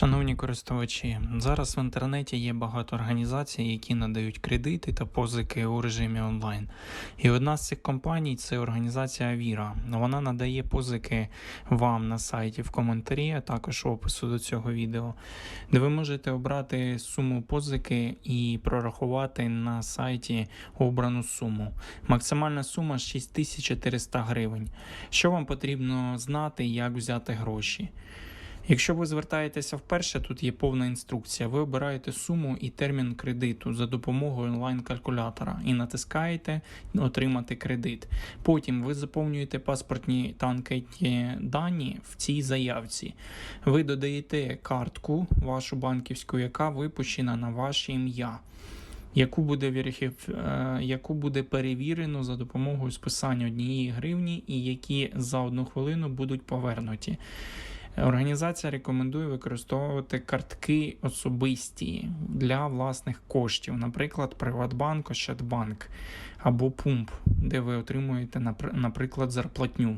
Шановні користувачі, зараз в інтернеті є багато організацій, які надають кредити та позики у режимі онлайн. І одна з цих компаній це організація Avira. Вона надає позики вам на сайті в коментарі, а також в опису до цього відео, де ви можете обрати суму позики і прорахувати на сайті обрану суму. Максимальна сума 6400 гривень. Що вам потрібно знати, як взяти гроші? Якщо ви звертаєтеся вперше, тут є повна інструкція. Ви обираєте суму і термін кредиту за допомогою онлайн-калькулятора і натискаєте Отримати кредит. Потім ви заповнюєте паспортні та анкетні дані в цій заявці. Ви додаєте картку вашу банківську, яка випущена на ваше ім'я. Яку буде е, яку буде перевірено за допомогою списання однієї гривні, і які за одну хвилину будуть повернуті. Організація рекомендує використовувати картки особисті для власних коштів, наприклад, Приватбанк, Ощадбанк або Пумп, де ви отримуєте, наприклад, зарплатню.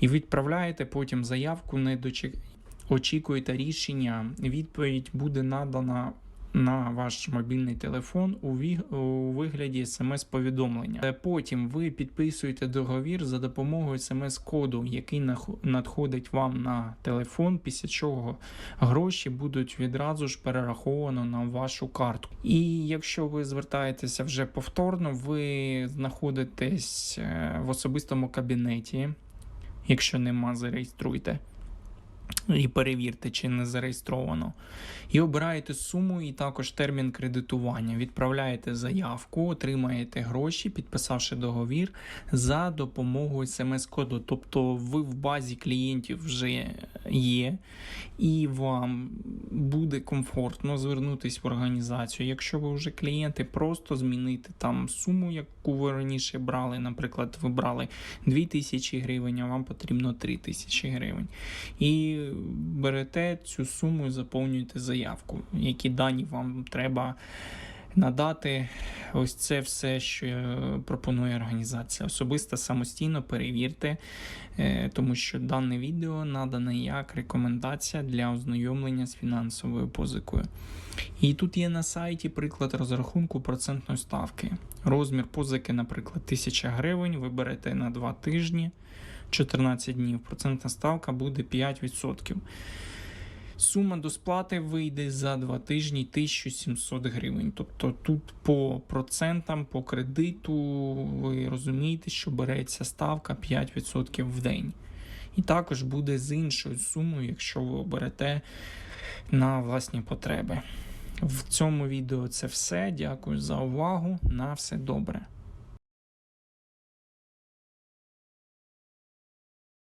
І відправляєте потім заявку, не дочек... очікуєте рішення. Відповідь буде надана на ваш мобільний телефон у, вигляді смс-повідомлення. Е, Потім ви підписуєте договір за допомогою смс-коду, який надходить вам на телефон, після чого гроші будуть відразу ж перераховано на вашу картку. І якщо ви звертаєтеся вже повторно, ви знаходитесь е, в особистому кабінеті. Якщо нема, зареєструйте. І перевірте, чи не зареєстровано. І обираєте суму і також термін кредитування. Відправляєте заявку, отримаєте гроші, підписавши договір за допомогою смс-коду. Тобто ви в базі клієнтів вже є, і вам буде комфортно звернутися в організацію. Якщо ви вже клієнти, просто змінити там суму, яку ви раніше брали. Наприклад, ви брали 2000 гривень, а вам потрібно 3000 гривень. І берете цю суму і заповнюєте заявку, які дані вам треба надати. Ось це все, що е, пропонує організація. Особисто самостійно перевірте, е, тому що дане відео надане як рекомендація для ознайомлення з фінансовою позикою. І тут є на сайті приклад розрахунку процентної ставки. Розмір позики, наприклад, 1000 гривень. Ви берете на 2 тижні. 14 днів. Процентна ставка буде 5%. Сума до сплати вийде за 2 тижні 1700 гривень. Тобто тут по процентам, по кредиту, ви розумієте, що береться ставка 5% в день. І також буде з іншою сумою, якщо ви оберете на власні потреби. В цьому відео це все. Дякую за увагу. На все добре.